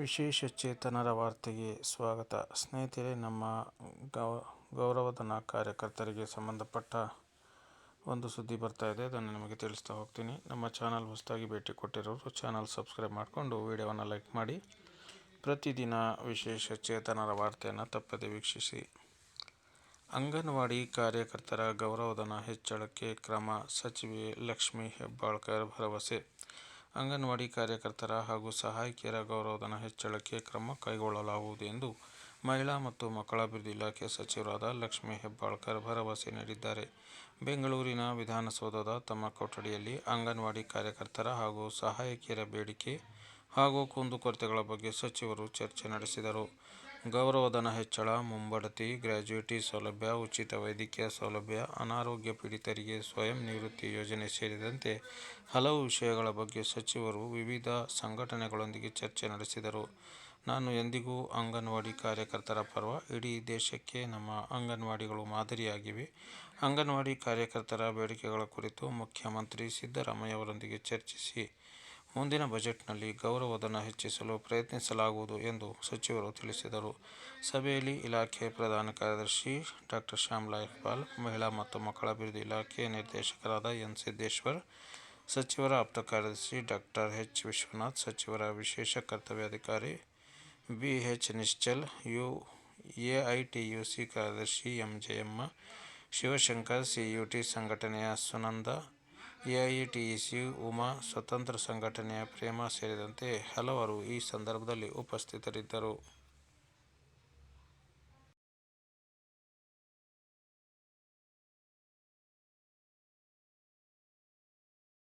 ವಿಶೇಷ ಚೇತನರ ವಾರ್ತೆಗೆ ಸ್ವಾಗತ. ಸ್ನೇಹಿತರೆ, ನಮ್ಮ ಗೌ, ಗೌರವಧನ ಕಾರ್ಯಕರ್ತರಿಗೆ ಸಂಬಂಧಪಟ್ಟ ಒಂದು ಸುದ್ದಿ ಬರ್ತಾ ಇದೆ. ಅದನ್ನು ನಿಮಗೆ ತಿಳಿಸ್ತಾ ಹೋಗ್ತೀನಿ. ನಮ್ಮ ಚಾನಲ್ ಹೊಸದಾಗಿ ಭೇಟಿ ಕೊಟ್ಟಿರೋರು ಚಾನಲ್ ಸಬ್ಸ್ಕ್ರೈಬ್ ಮಾಡಿಕೊಂಡು ವಿಡಿಯೋವನ್ನು ಲೈಕ್ ಮಾಡಿ. ಪ್ರತಿದಿನ ವಿಶೇಷ ಚೇತನರ ವಾರ್ತೆಯನ್ನು ತಪ್ಪದೆ ವೀಕ್ಷಿಸಿ. ಅಂಗನವಾಡಿ ಕಾರ್ಯಕರ್ತರ ಗೌರವಧನ ಹೆಚ್ಚಳಕ್ಕೆ ಕ್ರಮ ಸಚಿವೆ ಲಕ್ಷ್ಮೀ ಹೆಬ್ಬಾಳ್ಕರ್ ಭರವಸೆ. ಅಂಗನವಾಡಿ ಕಾರ್ಯಕರ್ತರ ಹಾಗೂ ಸಹಾಯಕಿಯರ ಗೌರವಧನ ಹೆಚ್ಚಳಕ್ಕೆ ಕ್ರಮ ಕೈಗೊಳ್ಳಲಾಗುವುದು ಎಂದು ಮಹಿಳಾ ಮತ್ತು ಮಕ್ಕಳ ಅಭಿವೃದ್ಧಿ ಇಲಾಖೆ ಸಚಿವರಾದ ಲಕ್ಷ್ಮೀ ಹೆಬ್ಬಾಳ್ಕರ್ ಭರವಸೆ ನೀಡಿದ್ದಾರೆ. ಬೆಂಗಳೂರಿನ ವಿಧಾನಸೌಧದ ತಮ್ಮ ಕೊಠಡಿಯಲ್ಲಿ ಅಂಗನವಾಡಿ ಕಾರ್ಯಕರ್ತರ ಹಾಗೂ ಸಹಾಯಕಿಯರ ಬೇಡಿಕೆ ಹಾಗೂ ಕುಂದುಕೊರತೆಗಳ ಬಗ್ಗೆ ಸಚಿವರು ಚರ್ಚೆ ನಡೆಸಿದರು. ಗೌರವಧನ ಹೆಚ್ಚಳ, ಮುಂಬಡ್ತಿ ಗ್ರ್ಯಾಚ್ಯುಟಿ ಸೌಲಭ್ಯ, ಉಚಿತ ವೈದ್ಯಕೀಯ ಸೌಲಭ್ಯ, ಅನಾರೋಗ್ಯ ಪೀಡಿತರಿಗೆ ಸ್ವಯಂ ನಿವೃತ್ತಿ ಯೋಜನೆ ಸೇರಿದಂತೆ ಹಲವು ವಿಷಯಗಳ ಬಗ್ಗೆ ಸಚಿವರು ವಿವಿಧ ಸಂಘಟನೆಗಳೊಂದಿಗೆ ಚರ್ಚೆ ನಡೆಸಿದರು. ನಾನು ಎಂದಿಗೂ ಅಂಗನವಾಡಿ ಕಾರ್ಯಕರ್ತರ ಪರ್ವ, ಇಡೀ ದೇಶಕ್ಕೆ ನಮ್ಮ ಅಂಗನವಾಡಿಗಳು ಮಾದರಿಯಾಗಿವೆ. ಅಂಗನವಾಡಿ ಕಾರ್ಯಕರ್ತರ ಬೇಡಿಕೆಗಳ ಕುರಿತು ಮುಖ್ಯಮಂತ್ರಿ ಸಿದ್ದರಾಮಯ್ಯ ಅವರೊಂದಿಗೆ ಚರ್ಚಿಸಿ ಮುಂದಿನ ಬಜೆಟ್ನಲ್ಲಿ ಗೌರವಧನ ಹೆಚ್ಚಿಸಲು ಪ್ರಯತ್ನಿಸಲಾಗುವುದು ಎಂದು ಸಚಿವರು ತಿಳಿಸಿದರು. ಸಭೆಯಲ್ಲಿ ಇಲಾಖೆ ಪ್ರಧಾನ ಕಾರ್ಯದರ್ಶಿ ಡಾಕ್ಟರ್ ಶ್ಯಾಮಲಾ ಇಕ್ಬಾಲ್, ಮಹಿಳಾ ಮತ್ತು ಮಕ್ಕಳ ಅಭಿವೃದ್ಧಿ ಇಲಾಖೆ ನಿರ್ದೇಶಕರಾದ ಎನ್. ಸಿದ್ದೇಶ್ವರ್, ಸಚಿವರ ಆಪ್ತ ಕಾರ್ಯದರ್ಶಿ ಡಾಕ್ಟರ್ ಎಚ್. ವಿಶ್ವನಾಥ್, ಸಚಿವರ ವಿಶೇಷ ಕರ್ತವ್ಯಾಧಿಕಾರಿ B. H. Nischal, U. AITUC ಕಾರ್ಯದರ್ಶಿ ಎಂ. ಜಯಮ್ಮ, ಶಿವಶಂಕರ್ ಸಿಯುಟಿ ಸಂಘಟನೆಯ ಸುನಂದ ಎಐಟಿಯುಸಿ ಉಮಾ ಸ್ವತಂತ್ರ ಸಂಘಟನೆಯ ಪ್ರೇಮ ಸೇರಿದಂತೆ ಹಲವರು ಈ ಸಂದರ್ಭದಲ್ಲಿ ಉಪಸ್ಥಿತರಿದ್ದರು.